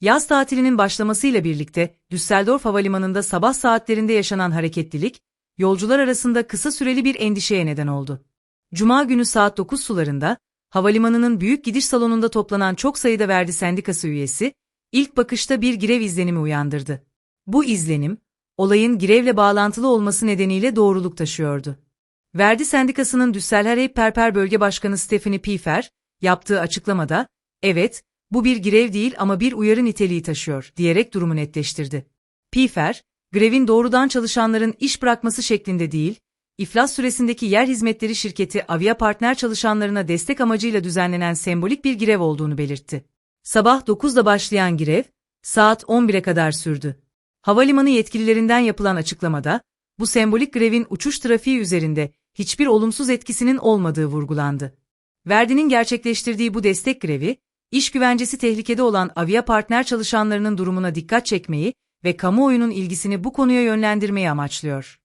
Yaz tatilinin başlamasıyla birlikte Düsseldorf Havalimanı'nda sabah saatlerinde yaşanan hareketlilik, yolcular arasında kısa süreli bir endişeye neden oldu. Cuma günü saat 9 sularında, havalimanının büyük gidiş salonunda toplanan çok sayıda verdi sendikası üyesi, ilk bakışta bir grev izlenimi uyandırdı. Bu izlenim, olayın grevle bağlantılı olması nedeniyle doğruluk taşıyordu. Verdi Sendikası'nın Düsseldorf Perper Bölge Başkanı Stephanie Piefer, yaptığı açıklamada, evet, bu bir grev değil ama bir uyarı niteliği taşıyor, diyerek durumu netleştirdi. Piefer, grevin doğrudan çalışanların iş bırakması şeklinde değil, iflas süresindeki yer hizmetleri şirketi Avia Partner çalışanlarına destek amacıyla düzenlenen sembolik bir grev olduğunu belirtti. Sabah 9'da başlayan grev, saat 11'e kadar sürdü. Havalimanı yetkililerinden yapılan açıklamada, bu sembolik grevin uçuş trafiği üzerinde hiçbir olumsuz etkisinin olmadığı vurgulandı. Verdi'nin gerçekleştirdiği bu destek grevi, iş güvencesi tehlikede olan Avia Partner çalışanlarının durumuna dikkat çekmeyi ve kamuoyunun ilgisini bu konuya yönlendirmeyi amaçlıyor.